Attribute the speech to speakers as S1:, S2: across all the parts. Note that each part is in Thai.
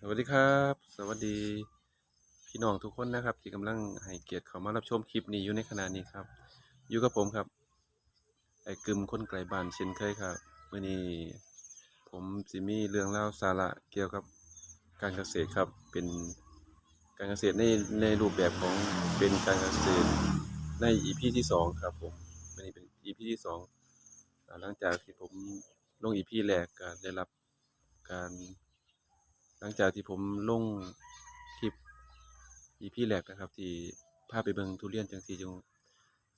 S1: สวัสดีครับ สวัสดีพี่น้องทุกคนนะครับ ที่กำลังให้เกียรติเข้ามารับชมคลิปนี้อยู่ในขณะนี้ครับ อยู่กับผมครับไอ้กึมคนไกลบ้านเช่นเคยครับวันนี้ผมสิมีเรื่องเล่าสาระเกี่ยวกับการเกษตรครับเป็นการเกษตรในในรูปแบบของเป็นการเกษตรใน EP ที่สองครับผมวันนี้เป็น EP ที่สองหลังจากที่ผมลง EP แรกก็ได้รับการ ลังจากที่ผมลงคลิป EP แรกนะครับ ที่พาไปเบิงทุเรียนจังที่จัง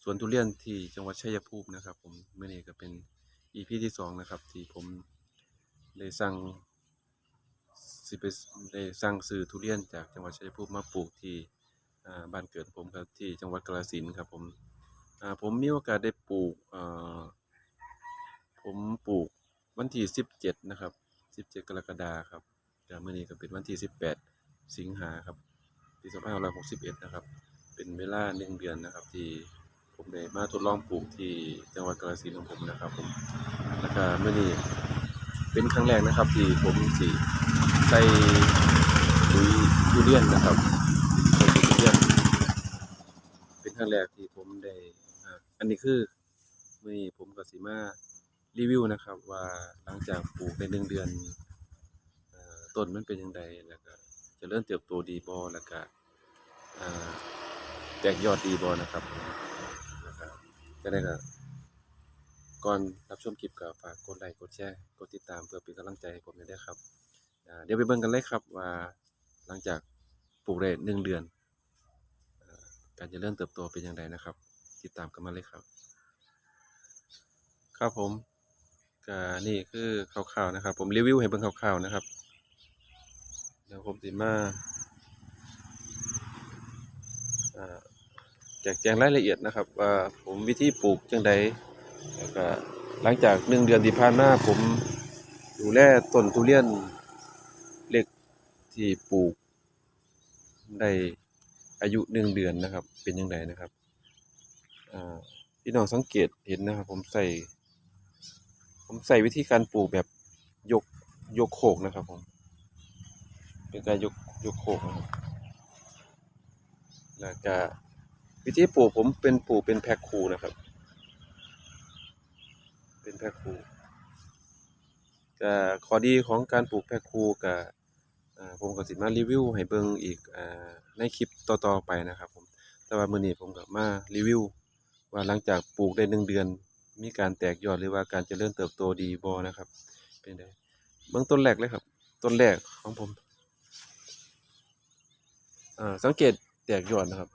S1: สวนทุเรียนที่จังหวัดชัยภูมินะครับ ผมเมื่อนี้ก็เป็น EP ที่สองนะครับ ที่ผมได้สั่งสิไปได้สั่งซื้อทุเรียนจากจังหวัดชัยภูมิมาปลูกที่บ้านเกิดผมครับที่จังหวัดกาฬสินธุ์ครับผมผมมีโอกาสได้ปลูกผมปลูกวันที่สิบเจ็ดนะครับสิบเจ็ดกรกฎาครับ ก็มื้อนี้ก็เป็นวันที่ 18 สิงหาครับปี2561 นะครับ เป็นเวลา1เดือนนะครับ ที่ผมได้มาทดลองปลูกที่จังหวัดกาฬสินธุ์ของผมนะครับผมแล้วก็มื้อนี้เป็นครั้งแรกนะครับที่ผมสิใส่ปุ๋ยทุเรียนนะครับปุ๋ยทุเรียนเป็นครั้งแรกที่ผมได้อันนี้คือมื้อนี้ผมก็สิมารีวิวนะครับ ว่าหลังจากปลูกได้1เดือน ต้นมันเป็นจั่งใดแล้วก็จะเริญเติบโตดีบ่แล้วก็แตกยอดดีบ่นะครับจะได้ก็ก่อนรับชมคลิปก็ฝากกดไลค์กดแชร์กดติดตามเพื่อเป็นกำลังใจให้ผมด้วยครับเดี๋ยวไปเบิ่งกันเลยครับว่าหลังจากปลูกได้หนึ่งเดือน การจะเริญเติบโตเป็นอย่างไรนะครับ ติดตามกันมาเลยครับ ครับผมก็นี่คือคร่าวๆนะครับ ผมรีวิวให้เบิ่งคร่าวๆนะครับ เดี๋ยวผมสิมาแจกแจงรายละเอียดนะครับว่าผมวิธีปลูกจังใดแล้วก็หลังจากหนึ่งเดือนที่ผ่านมาผมดูแลต้นทุเรียนเล็กที่ปลูกได้อายุหนึ่งเดือนนะครับ เป็นยังไงนะครับพี่น้องสังเกตเห็นนะครับ ผมใส่ ผมใส่วิธีการปลูกแบบยกยกโขกนะครับผม เป็นการยกยกโขกนะครับแล้วก็วิธีปลูกผมเป็นปลูกเป็นแพ็คคูนะครับ เป็นแพ็คคูก็ข้อดีของการปลูกแพ็คคูก็อ่าผมก็สิมารีวิวให้เบิ่งอีกอในคลิปต่อๆไปนะครับผมแต่ว่ามื้อนี้ผมก็มารีวิว ว่าหลังจากปลูกได้หนึ่งเดือน มีการแตกยอดหรือว่าการเจริญเติบโตดีบ่นะครับ เป็นไดเบื้องต้นแรกเลยครับ ต้นแรกของผม อ่าสังเกตแตกยอดนะครับ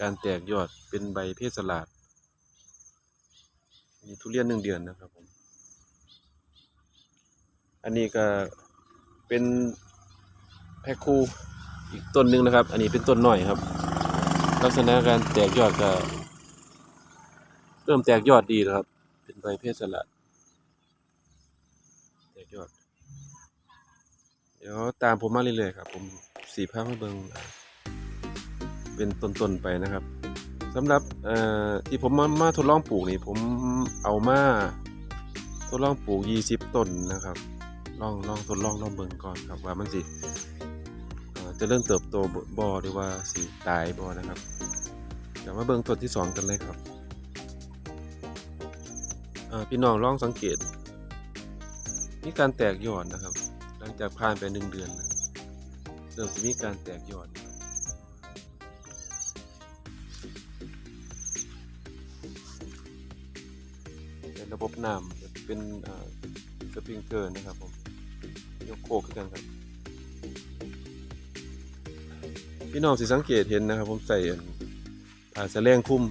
S1: การแตกยอดเป็นใบเพศสลาดนี่ทุเรียนหนึ่งเดือนนะครับผมอันนี้ก็เป็นแพคคูอีกต้นหนึ่งนะครับ อันนี้เป็นต้นหน่อยครับ ลักษณะการแตกยอดก็เริ่มแตกยอดดีแล้วครับ เป็นใบเพศสลัดแตกยอด เดี๋ยวตามผมมาเรื่อยๆครับผม สีภาพให้เบิงเป็นต้นๆไปนะครับสำหรับที่ผมมามาทดลองปลูกนี่ผมเอามาทดลองปลูก 20 ต้นนะครับ ลองลองทดลองลองเบิ่งก่อนครับว่ามันสิจะเริ่มเติบโตบ่บ่หรือว่าสิตายบ่นะครับเดี๋ยวมาเบิ่งต้นที่สองกันเลยครับพี่น้องลองสังเกตมีการแตกยอดนะครับ หลังจากผ่านไปหนึ่งเดือนนะ ริ่มจะมีการแตกยอดนะครับเป็นระบบน้ำเป็นสปริงเกอร์นะครับผมยกโคกขึ้นกันครับ พี่น้องสิสังเกตเห็นนะครับ ผมใส่อันผ่าสแลงคุ้ม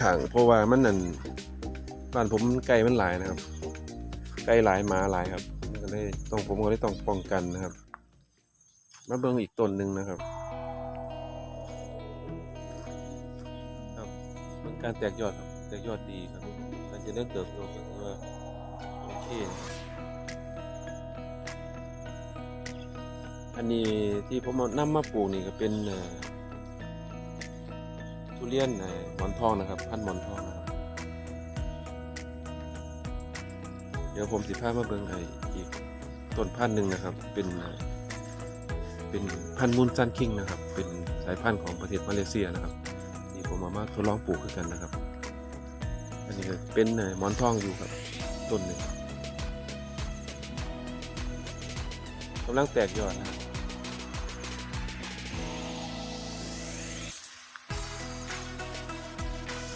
S1: ขังเพราะว่ามันนั่นบ้านผมไก่มันหลายนะครับ ไก่หลายหมาหลายครับก็เลยต้องผมก็เลยต้องป้องกันนะครับ มาเบิ่งอีกต้นหนึ่งนะครับ ครับเบิ่งการแตกยอดครับ แตกยอดดีครับการจะเริ่มเติบโตก็ถือว่าโอเค อันนี้ที่ผมเอานำมาปลูกนี่ก็เป็นทุเรียนหมอนทองนะครับ พันหมอนทองนะครับ เดี๋ยวผมสิพามาเบิ่งให้อีกต้นพันหนึ่งนะครับ เป็น เป็นพันธุ์มูนซันคิงนะครับ เป็นสายพันธุ์ของประเทศมาเลเซียนะครับนี่ผมเอามาทดลองปลูกคือกันนะครับ อันนี้ก็เป็นหมอนทองอยู่ครับต้นหนึ่งกำลังแตกยอดนะครับ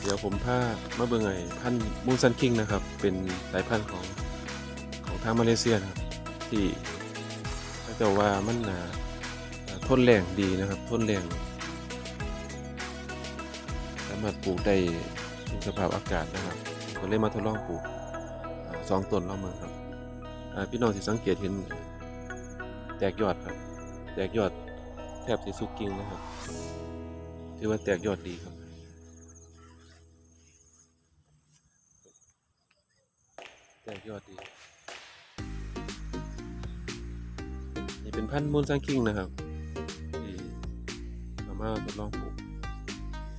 S1: เดี๋ยวผมพามาเบิ่งไอ้พันธุ์มูนซันคิงนะครับ เป็นสายพันธุ์ของของทางมาเลเซียนะครับ ที่เขาเจะว่ามันนา ทนแรงดีนะครับ ทนแรงสามารถปลูกได้ทุกสภาพอากาศนะครับก็เลยมาทดลองปลูกสองต้นลองเมืองครับพี่น้องที่สังเกตเห็นแตกยอดครับ แตกยอดแทบจะสุกกิ่งนะครับถือว่าแตกยอดดีครับแตกยอดดีนี่เป็นพันธุ์มูนซังคิงนะครับ มาทดลองปลูก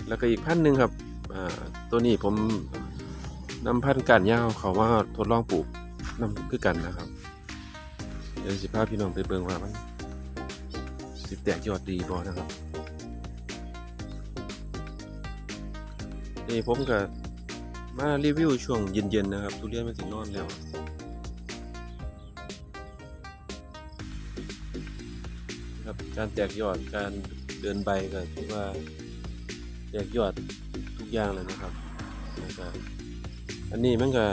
S1: แล้วก็อีกพันธุ์หนึ่งครับตัวนี้ผมนำพันธุ์การยาวเขามาทดลองปลูกนำคือกันนะครับ เดี๋ยวสิพาพี่น้องไปเบิ่งว่ามันสิแตกยอดดีบ่นะครับนี่ผมก็มารีวิวช่วงเย็นๆนะครับทุเรียนมันสินอนแล้วครับการแตกยอดการ เดินใบก็ถือว่าแตกยอดทุกอย่างเลยนะครับแล้วก็อันนี้มันก็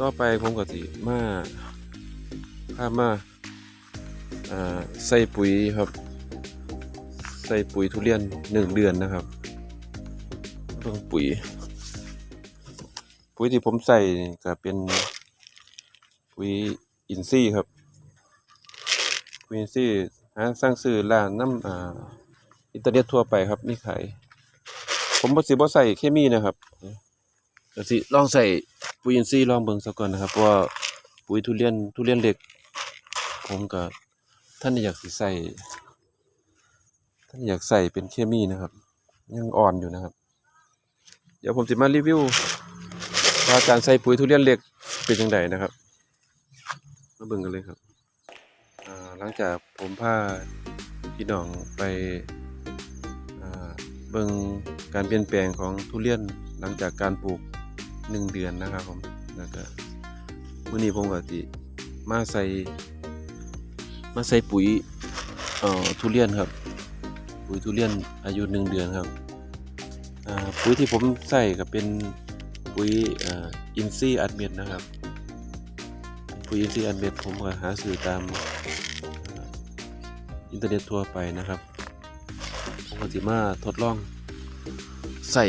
S1: ต่อไปผมก็สิมาพามาอ่าใส่ปุ๋ยครับ ใส่ปุ๋ยทุเรียนหนึ่งเดือนนะครับเบิ่งปุ๋ย ปุ๋ยที่ผมใส่ก็เป็นปุ๋ยอินทรีย์ครับปุ๋ยอินทรีย์ หาสร้างซื้อร้านน้ำอ่าอินเทอร์เน็ตทั่วไปครับ มีขายผมบ่สิบ่ใส่เคมีนะครับก็สิลองใส่ปุ๋ยอินทรีย์ลองเบิ่งซะก่อนนะครับเพราะว่าปุ๋ยทุเรียนทุเรียนเล็ก ผมก็ท่านอยากสิใส่ท่านอยากใส่เป็นเคมีนะครับ ยังอ่อนอยู่นะครับ เดี๋ยวผมจะมารีวิวว่าการใส่ปุ๋ยทุเรียนเล็กเป็นยังไงนะครับ มาเบิ่งกันเลยครับ หลังจากผมพาพี่น้องไปเบิ่งการเปลี่ยนแปลงของทุเรียนหลังจากการปลูกหนึ่งเดือนนะครับผมแล้วก็มื้อนี้ผมก็สิมาใส่มาใส่ปุ๋ยเอ่อทุเรียนครับ ปุ๋ยทุเรียนอายุหนึ่งเดือนครับปุ๋ยที่ผมใส่ก็เป็นปุ๋ยอ่าอินซีอัดเม็ดนะครับปุ๋ยอินซีอัดเม็ดผมก็หาซื้อตาม อินเทอร์เน็ตทั่วไปนะครับผมก็สิมาทดลองใส่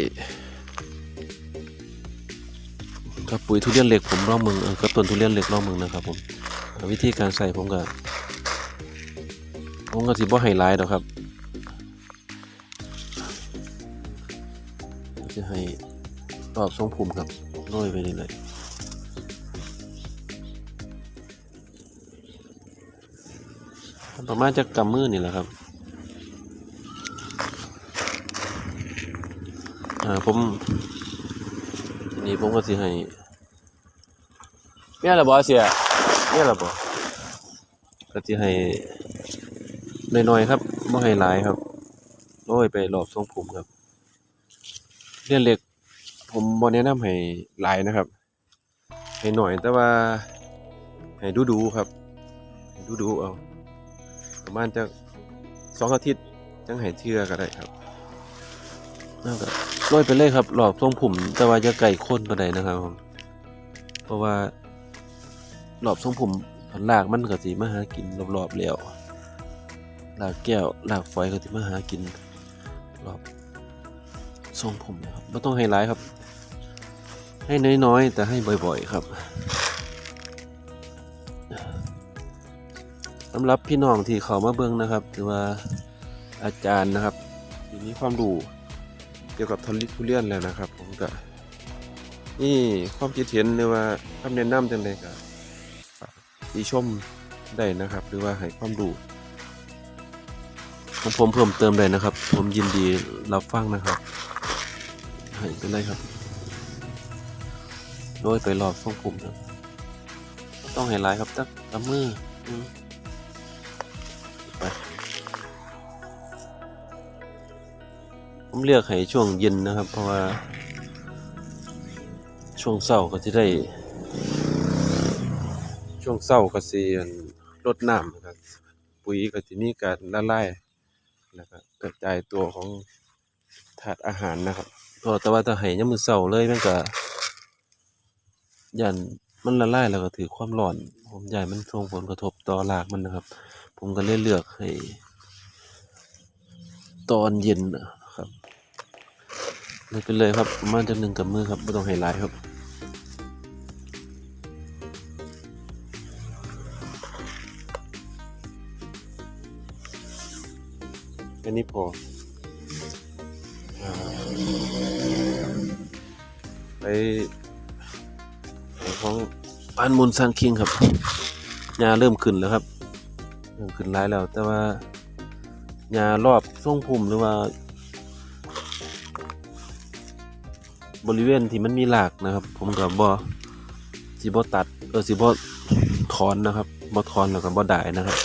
S1: กับปุ๋ยทุเรียนเหล็กผมลองมึงเออกับต้นทุเรียนเหล็กลองมึงนะครับผมวิธีการใส่ผมก็ผมก็สิบ่ไฮไลท์ดอกครับจะให้รอบทรงผมครับโรยไปเรื่อย ประมาณจะกำมือนี่แหละครับอ่าผมนี่ผมก็สิให้เมียละบ่เสียเมียละบ่ก็สิให้น้อยๆครับบ่ให้หลายครับโรยไปรอบทรงผมครับเรียนเหล็กผมบ่แนะนำให้หลายนะครับ ให้หน่อยแต่ว่าให้ดูดูๆครับ ให้ดูดูๆเอา ประมาณจะสองอาทิตย์จังให้เชื่อก็ได้ครับน่าก็ร้อยไปเลยครับหลอกทรงผมแต่ว่าจะไก่ข้นปานใดนะครับผมเพราะว่าหลอบทรงผมลากมันก็สิมาหากินรอบๆแล้วหลากแก้วลากฝอยก็สิมาหากินรอบทรงผมนะครับไม่ต้องไฮไลท์ครับ ให้น้อยๆ แต่ให้บ่อยๆ ครับ สำหรับพี่น้องที่เขามาเบิ่งนะครับหรือว่าอาจารย์นะครับที่มีความรู้เกี่ยวกับทุเรียนทุเรียนแล้วนะครับ ผมก็นี่ความคิดเห็นหรือว่าคำแนะนำจังเลยก็ฝากติชมได้นะครับ หรือว่าให้ความรู้ของผมเพิ่มเติมได้นะครับ ผมยินดีรับฟังนะครับให้เป็นไรครับโดยไปรอบทรงผมนะต้องไฮไลท์ครับตักกำมือ ไป ผมเลือกให้ช่วงเย็นนะครับ เพราะว่า ช่วงเศร้าก็จะได้ ช่วงเศร้าก็สีลดน้ำนะครับ ปุ๋ยก็จะมีการละลายแล้วก็กระจายตัวของถาดอาหารนะครับก็แต่ว่าถ้าให้ยามมือเศร้าเลยมันก็ยัน มันละลายแล้วก็ถือความร้อน ผมย้านมันส่งผลกระทบต่อรากมันนะครับ ผมก็เลยเลือกให้ ตอนเย็นนะครับนี่ไปเลยครับประมาณจักหนึ่งกับมือครับไม่ต้องให้หลายครับแค่นี้พออ่าไปไป ของปานมูลซังคิงครับหญ้าเริ่มขึ้นแล้วครับ เริ่มขึ้นหลายแล้ว แต่ว่าหญ้ารอบทรงพุ่มหรือว่า บริเวณที่มันมีหลากนะครับ ผมก็บ่สิบ่ตัดเออสิบ่ถอนนะครับบ่ถอนแล้วก็บ่ได้นะครับ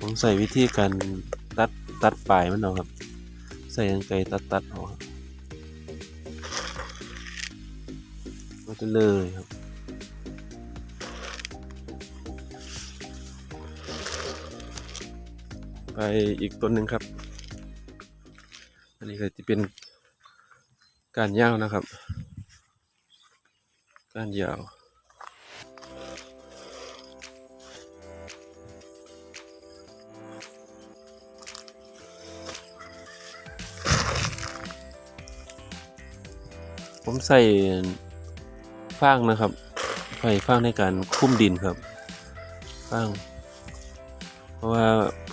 S1: ผมใส่วิธีการตัดตัดปลายมันเอาครับ ใส่กรรไกตัดตัดเอาครับก็จะเลยครับ ไปอีกต้นหนึ่งครับ อันนี้ก็จะเป็นการยาวนะครับ การยาวผมใส่ฟางนะครับ ใส่ฟางในการคุ้มดินครับ ฟาง เพราะว่า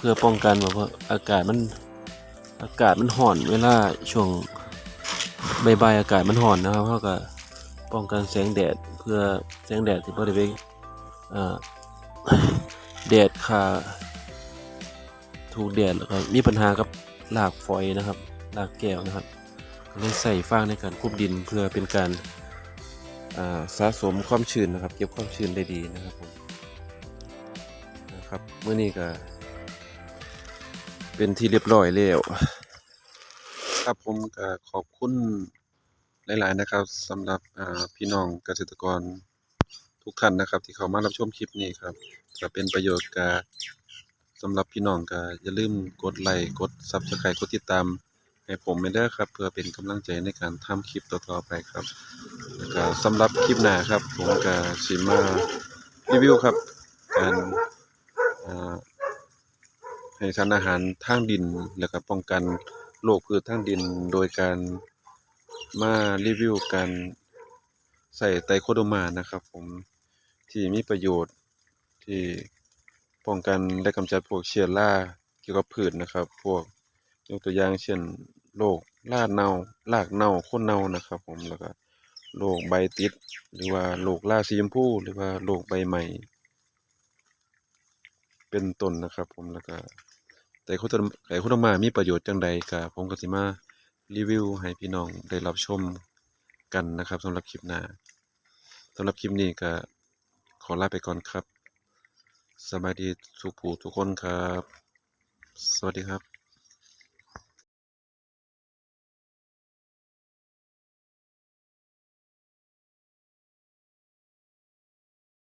S1: พื่อป้องกันแบบว่าอากาศมันอากาศมันห่อนเวลาช่วงใบ่ายๆอากาศมันห่อนนะครับเขาก็ป้องกันแสงแดดเพื่อแสงแดดที่บริเวณแดดคาถูกแดดแล้วก็มีปัญหากับรากฝอยนะครับรากแก้วนะครับเลยใส่ฟางในการคุบดินเพื่อเป็นการสะสมความชื้นนะครับ เก็บความชื้นได้ดีนะครับผมนะครับเมื่อนี้ก็ เป็นที่เรียบร้อยแล้วครับผมก็ขอบคุณหลาย ๆ นะครับสำหรับพี่น้องเกษตรกรทุกท่านนะครับ ที่เข้ามารับชมคลิปนี้ครับจะเป็นประโยชน์กับสำหรับพี่น้องก็อย่าลืมกดไลค์กด Subscribe กดติดตามให้ผมไปเด้ครับ เพื่อเป็นกำลังใจในการทำคลิปต่อ ๆ ไปครับแล้วก็สำหรับคลิปหน้าครับ ผมก็สิมารีวิวครับ การอ่า ให้สารอาหารทางดิน แล้วก็ป้องกันโรคพืชทางดิน โดยการมารีวิวการใส่ไตรโคโดมานะครับ ผมที่มีประโยชน์ที่ป้องกันและกำจัดพวกเชื้อราเกี่ยวกับพืชนะครับ พวกยกตัวอย่างเช่นโรครากเน่ารากเน่าโคนเน่านะครับ ผมแล้วก็โรคใบติด หรือว่าโรคราสีชมพูหรือว่าโรคใบใหม่ เป็นต้นนะครับ ผมแล้วก็แต่คุณไก่โคตรมามีประโยชน์จังใดกับผมก็สิมารีวิวให้พี่น้องได้รับชมกันนะครับสำหรับคลิปหน้าสำหรับคลิปนี้ก็ขอลาไปก่อนครับ สบายดีทุกผู้ทุกคนครับ สวัสดีครับ